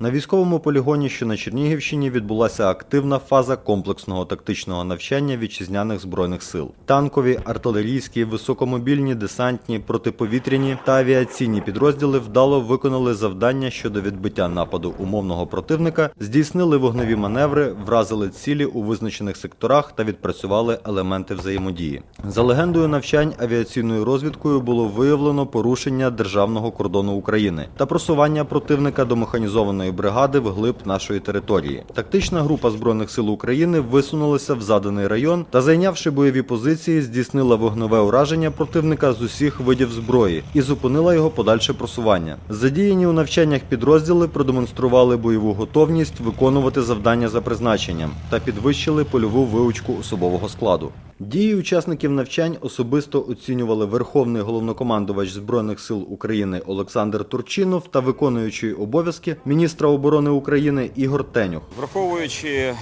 На військовому полігоні, що на Чернігівщині, відбулася активна фаза комплексного тактичного навчання вітчизняних збройних сил. Танкові, артилерійські, високомобільні, десантні, протиповітряні та авіаційні підрозділи вдало виконали завдання щодо відбиття нападу умовного противника, здійснили вогневі маневри, вразили цілі у визначених секторах та відпрацювали елементи взаємодії. За легендою навчань авіаційною розвідкою було виявлено порушення державного кордону України та просування противника до механізованої бригади вглиб нашої території. Тактична група збройних сил України висунулася в заданий район та, зайнявши бойові позиції, здійснила вогневе ураження противника з усіх видів зброї і зупинила його подальше просування. Задіяні у навчаннях підрозділи продемонстрували бойову готовність виконувати завдання за призначенням та підвищили польову виучку особового складу. Дії учасників навчань особисто оцінювали Верховний головнокомандувач Збройних сил України Олександр Турчинов та виконуючий обов'язки міністра оборони України Ігор Тенюх. Враховуючи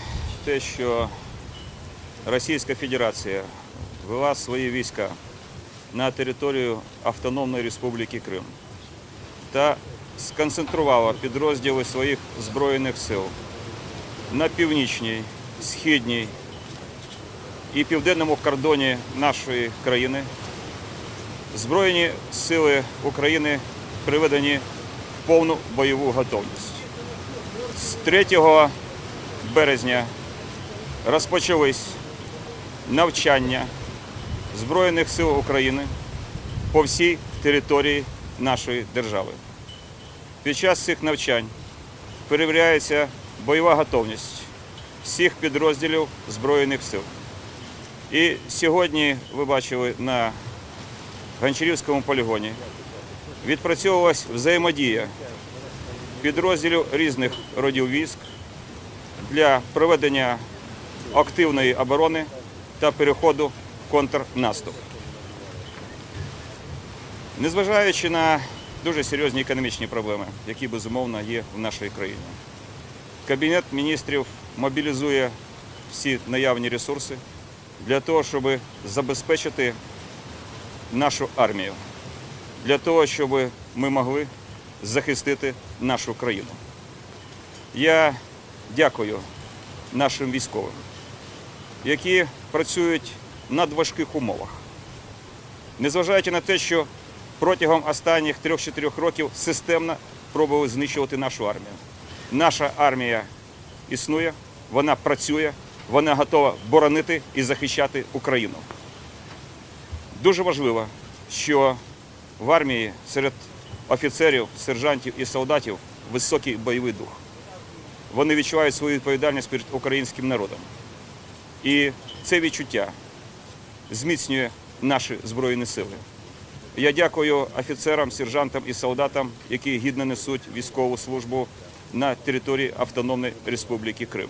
те, що Російська Федерація вела свої війська на територію Автономної Республіки Крим та сконцентрувала підрозділи своїх Збройних сил на північній, східній і південному кордоні нашої країни, Збройні сили України приведені в повну бойову готовність. З 3 березня розпочались навчання Збройних сил України по всій території нашої держави. Під час цих навчань перевіряється бойова готовність всіх підрозділів Збройних сил. І сьогодні ви бачили на Гончарівському полігоні відпрацьовувалась взаємодія підрозділів різних родів військ для проведення активної оборони та переходу в контрнаступ. Незважаючи на дуже серйозні економічні проблеми, які безумовно є в нашій країні, Кабінет міністрів мобілізує всі наявні ресурси для того, щоб забезпечити нашу армію, для того, щоб ми могли захистити нашу країну. Я дякую нашим військовим, які працюють в надважких умовах. Незважаючи на те, що протягом останніх 3-4 років системно пробували знищувати нашу армію. Наша армія існує, вона працює, вона готова боронити і захищати Україну. Дуже важливо, що в армії серед офіцерів, сержантів і солдатів високий бойовий дух. Вони відчувають свою відповідальність перед українським народом. І це відчуття зміцнює наші Збройні сили. Я дякую офіцерам, сержантам і солдатам, які гідно несуть військову службу на території Автономної Республіки Крим.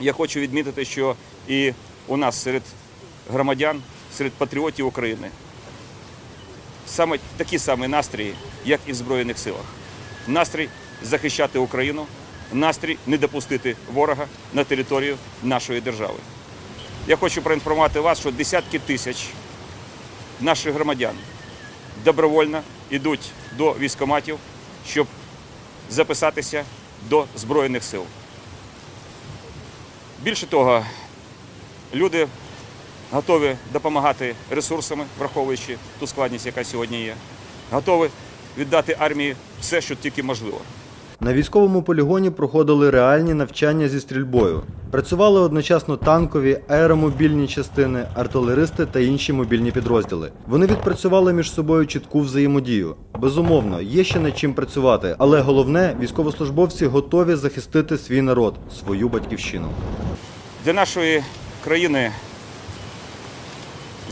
Я хочу відмітити, що і у нас серед громадян, серед патріотів України саме такі самі настрої, як і в Збройних силах. Настрій захищати Україну, настрій не допустити ворога на територію нашої держави. Я хочу проінформувати вас, що десятки тисяч наших громадян добровольно йдуть до військоматів, щоб записатися до Збройних сил. Більше того, люди готові допомагати ресурсами, враховуючи ту складність, яка сьогодні є, готові віддати армії все, що тільки можливо. На військовому полігоні проходили реальні навчання зі стрільбою. Працювали одночасно танкові, аеромобільні частини, артилеристи та інші мобільні підрозділи. Вони відпрацювали між собою чітку взаємодію. Безумовно, є ще над чим працювати, але головне, військовослужбовці готові захистити свій народ, свою батьківщину. Для нашої країни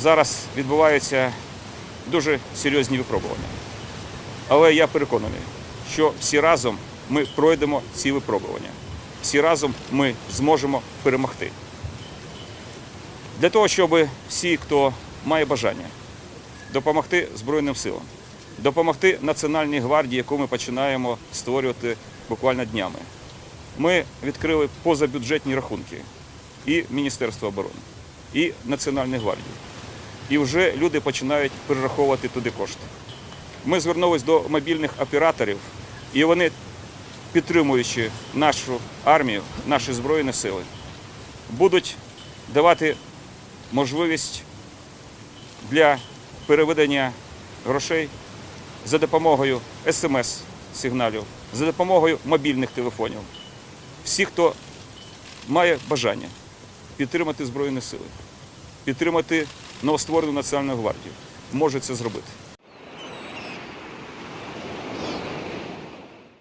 зараз відбуваються дуже серйозні випробування. Але я переконаний, що всі разом ми пройдемо ці випробування. Всі разом ми зможемо перемогти. Для того, щоб всі, хто має бажання допомогти Збройним силам, допомогти Національній гвардії, яку ми починаємо створювати буквально днями, ми відкрили позабюджетні рахунки і Міністерства оборони, і Національної гвардії. І вже люди починають перераховувати туди кошти. Ми звернулись до мобільних операторів, і вони підтримуючи нашу армію, наші збройні сили, будуть давати можливість для переведення грошей за допомогою смс-сигналів, за допомогою мобільних телефонів. Всі, хто має бажання підтримати Збройні сили, підтримати новостворену Національну гвардію, може це зробити.